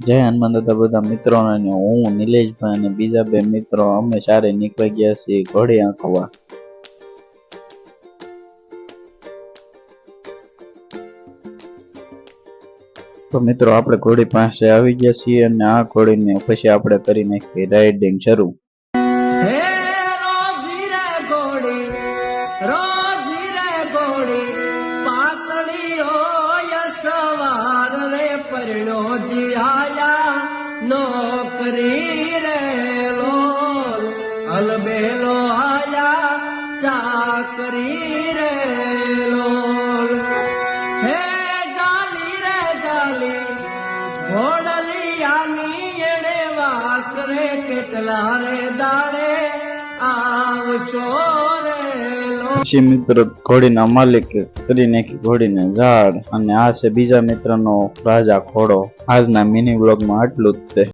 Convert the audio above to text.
જય હનુમાન દાદા બધા મિત્રો અને હું નિલેશભાઈ અને બીજા બે મિત્રો અમે સારે નીકળી ગયા છીએ ઘોડી આંકવા તો મિત્રો આપણે ઘોડી પાસે આવી ગયા છીએ અને આ ઘોડીને પછી આપણે કરી નાખીએ રાઇડિંગ શરૂ. રોજી રે ઘોડી પાતળી પરણો જી આયા નોકરી રેલો, અલબેલો આયા ચાકરી રેલો. હે જાલી રે જાલી, ઘોડલિયાની એણે વાકરે, કેટલા રે દાડે પછી મિત્ર ઘોડીના માલિક કરી નાખી ઘોડીને ઝાડ અને આ છે બીજા મિત્રનો રાજા ઘોડો. આજના મિની બ્લોગમાં આટલું જ તે.